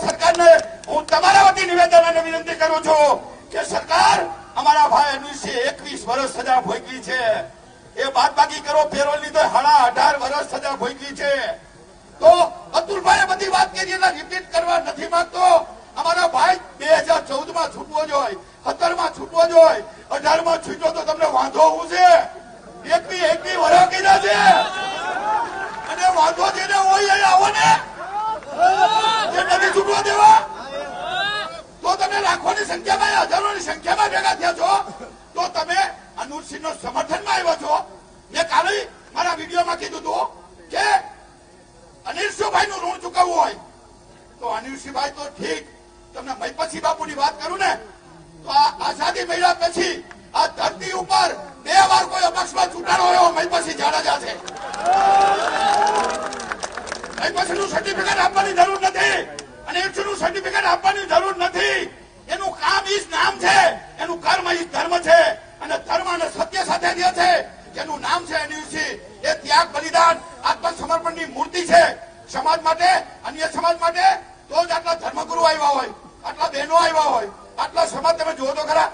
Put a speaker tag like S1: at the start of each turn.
S1: સરકારને હું તમારા વિનંતી કરું છું ભાઈ તો તો અતુલભાઈએ બધી વાત કરી એટલે કરવા નથી માંગતો. અમારા ભાઈ બે હજાર ચૌદમાં છૂટવો જોઈએ સત્તરમાં છૂટવો જોઈએ અઢારમાં છૂટ્યો તો તમને વાંધો શું છે એકવી એકવી વરા કર્યા છે અને વાંધો જેને હોય એ આવો ને જે નથી છૂટવા દેવા તો હોય. ઠીક. તમને મૈપસી બાપુની વાત કરું ને, તો આઝાદી મળ્યા પછી આ ધરતી ઉપર બે વાર કોઈ અપક્ષમાં ચૂંટાણો એવો મૈપતસિંહ જાડેજા છે. મૈપતસિંહ સર્ટિફિકેટ આપવાની જરૂર નથી અને એકસો સર્ટિફિકેટ આપવાની જરૂર નથી. એનું કામ ઈ નામ છે. એનું કર્મ ઈ ધર્મ છે. અને ધર્મ અને સત્ય સાથે જે છે, જેનું નામ છે અનિલસિંહ એ ત્યાગ બલિદાન, આત્મસમર્પણની મૂર્તિ છે. સમાજ માટે, અન્ય સમાજ માટે તો જ આટલા ધર્મગુરુ આવ્યા હોય, આટલા બહેનો આવ્યા હોય, આટલા સમાજ તમે જુઓ તો ખરા.